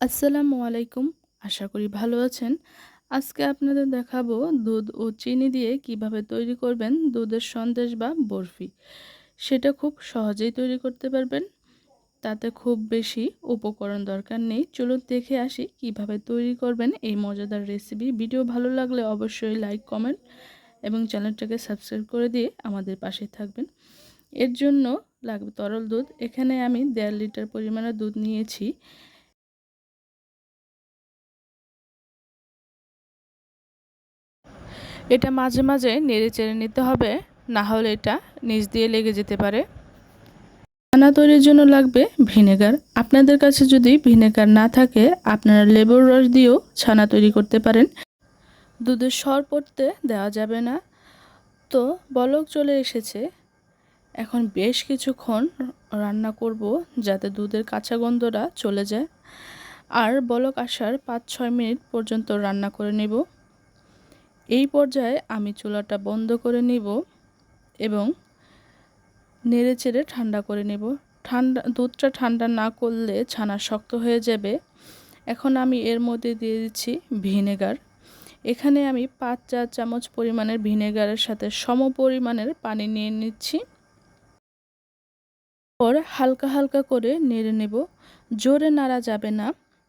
আসসালামু আলাইকুম। আশা করি ভালো আছেন। আজকে আপনাদের দেখাবো দুধ ও চিনি দিয়ে কীভাবে তৈরি করবেন দুধের সন্দেশ বা বরফি। সেটা খুব সহজেই তৈরি করতে পারবেন। তাতে খুব বেশি উপকরণ দরকার নেই। চলুন দেখে আসি কীভাবে তৈরি করবেন এই মজাদার রেসিপি। ভিডিও ভালো লাগলে অবশ্যই লাইক, কমেন্ট এবং চ্যানেলটাকে সাবস্ক্রাইব করে দিয়ে আমাদের পাশে থাকবেন। এর জন্য লাগবে তরল দুধ। এখানে আমি দেড় লিটার পরিমাণে দুধ নিয়েছি। এটা মাঝে মাঝে নেড়ে চেড়ে নিতে হবে, না হলে এটা নিচ দিয়ে লেগে যেতে পারে। ছানা তৈরির জন্য লাগবে ভিনেগার। আপনাদের কাছে যদি ভিনেগার না থাকে, আপনারা লেবুর রস দিয়েও ছানা তৈরি করতে পারেন। দুধের সর পড়তে দেওয়া যাবে না। তো বলক চলে এসেছে। এখন বেশ কিছুক্ষণ রান্না করব যাতে দুধের কাঁচা গন্ধটা চলে যায়। আর বলক আসার পাঁচ ছয় মিনিট পর্যন্ত রান্না করে নেব। এই পর্যায়ে আমি চুলাটা বন্ধ করে নিব এবং নেড়ে চেড়ে ঠান্ডা করে নেব। ঠান্ডা, দুধটা ঠান্ডা না করলে ছানা শক্ত হয়ে যাবে। এখন আমি এর মধ্যে দিয়ে দিচ্ছি ভিনেগার। এখানে আমি পাঁচ চা চামচ পরিমাণের ভিনেগারের সাথে সম পরিমাণের পানি নিয়ে নিচ্ছি। পর হালকা হালকা করে নেড়ে নেব। জোরে নাড়া যাবে না,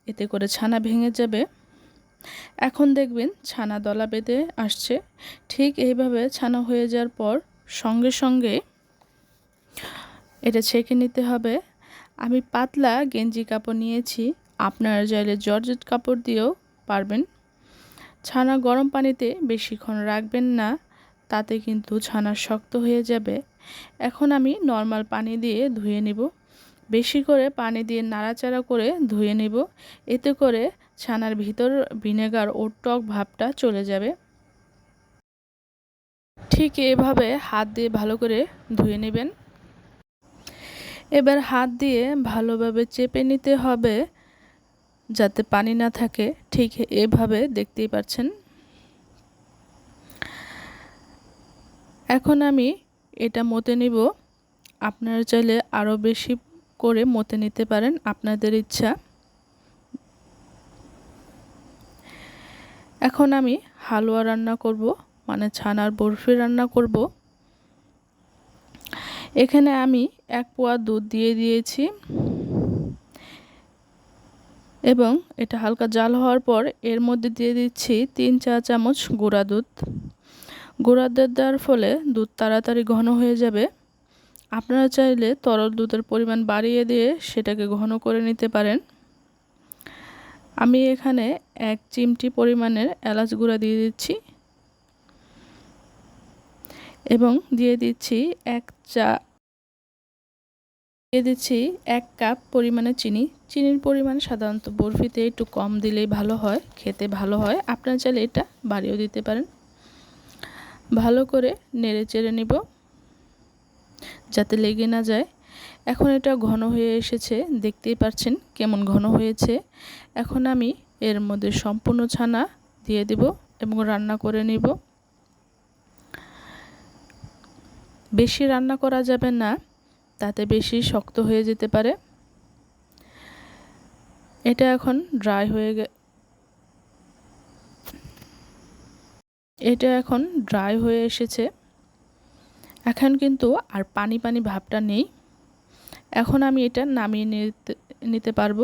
এতে করে ছানা ভেঙে যাবে। এখন দেখবেন ছানা দলা বেঁধে আসছে। ঠিক এইভাবে ছানা হয়ে যাওয়ার পর সঙ্গে সঙ্গে এটা ছেঁকে নিতে হবে। আমি পাতলা গেঞ্জি কাপড় নিয়েছি, আপনারা চাইলে জর্জেট কাপড় দিয়েও পারবেন। ছানা গরম পানিতে বেশিক্ষণ রাখবেন না। তাতে কিন্তু ছানা শক্ত হয়ে যাবে। এখন আমি নর্মাল পানি দিয়ে ধুয়ে নিব। বেশি করে পানি দিয়ে নাড়াচাড়া করে ধুয়ে নেব। এতে করে ছানার ভিতর ভিনেগার ও টক ভাবটা চলে যাবে। ঠিক এভাবে হাত দিয়ে ভালো করে ধুয়ে নেবেন। এবার হাত দিয়ে ভালোভাবে চেপে নিতে হবে যাতে পানি না থাকে। ঠিক এভাবে দেখতেই পাচ্ছেন। এখন আমি এটা মতে নিব। আপনারা চাইলে আরও বেশি করে মতে নিতে পারেন আপনাদের ইচ্ছা। এখন আমি হালুয়া রান্না করব মানে ছানার বরফি রান্না করব। এখানে আমি এক পোয়া দুধ দিয়ে দিয়েছি। এবং এটা হালকা জাল হওয়ার পর এর মধ্যে দিয়ে দিচ্ছি তিন চা চামচ গুঁড়া দুধ। গুঁড়া দুধ দেওয়ার ফলে দুধ তাড়াতাড়ি ঘন হয়ে যাবে। আপনারা চাইলে তরল দুধের পরিমাণ বাড়িয়ে দিয়ে সেটাকে ঘন করে নিতে পারেন। আমি এখানে এক চিমটি পরিমাণের এলাচ গুঁড়া দিয়ে দিচ্ছি এবং দিয়ে দিচ্ছি এক চা দিয়ে দিচ্ছি এক কাপ পরিমাণে চিনি। চিনির পরিমাণ সাধারণত বরফিতে একটু কম দিলেই ভালো হয়, খেতে ভালো হয়। আপনারা চাইলে এটা বাড়িয়েও দিতে পারেন। ভালো করে নেড়ে চেড়ে নিব, যাতে লেগে না যায়। এখন এটা ঘন হয়ে এসেছে, দেখতেই পাচ্ছেন কেমন ঘন হয়েছে। এখন আমি এর মধ্যে সম্পূর্ণ ছানা দিয়ে দিব এবং রান্না করে নিব। বেশি রান্না করা যাবে না, তাতে বেশি শক্ত হয়ে যেতে পারে। এটা এখন ড্রাই হয়ে এটা এখন ড্রাই হয়ে এসেছে। এখন কিন্তু আর পানি পানি ভাবটা নেই। এখন আমি এটা নামিয়ে নিতে নিতে পারব।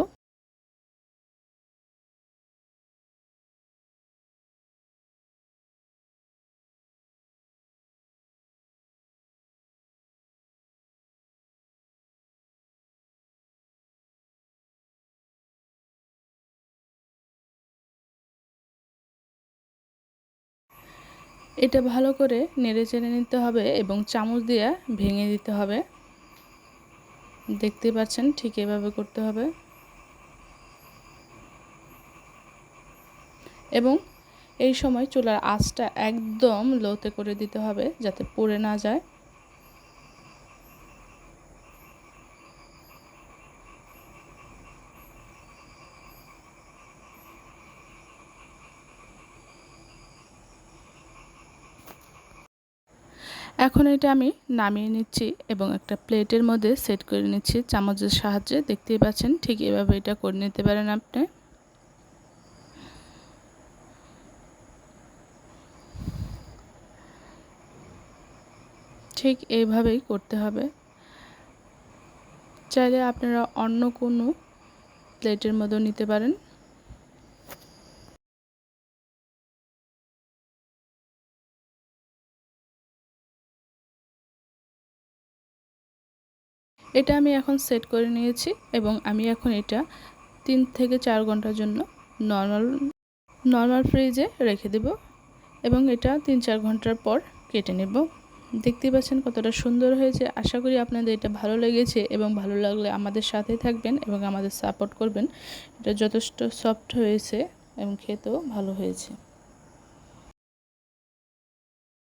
এটা ভালো করে নেড়ে চেড়ে নিতে হবে এবং চামচ দিয়ে ভেঙে দিতে হবে। দেখতে পাচ্ছেন ঠিক এভাবে করতে হবে। এবং এই সময় চুলার আঁচটা একদম লোতে করে দিতে হবে যাতে পড়ে না যায়। এখন এটা আমি নামিয়ে নিচ্ছি এবং একটা প্লেটের মধ্যে সেট করে নিচ্ছি। চামচের সাহায্যে দেখতেই পাচ্ছেন, ঠিক এভাবে এটা করে নিতে পারেন আপনি। ঠিক এইভাবেই করতে হবে। চাইলে আপনারা অন্য কোনো প্লেটের মধ্যেও নিতে পারেন। এটা আমি এখন সেট করে নিয়েছি এবং আমি এখন এটা তিন থেকে চার ঘণ্টার জন্য নর্মাল নর্মাল ফ্রিজে রেখে দেব এবং এটা তিন চার ঘণ্টার পর কেটে নেব। দেখতেই পাচ্ছেন কতটা সুন্দর হয়েছে। আশা করি আপনাদের এটা ভালো লেগেছে এবং ভালো লাগলে আমাদের সাথে থাকবেন এবং আমাদের সাপোর্ট করবেন। এটা যথেষ্ট সফট হয়েছে এবং খেতেও ভালো হয়েছে।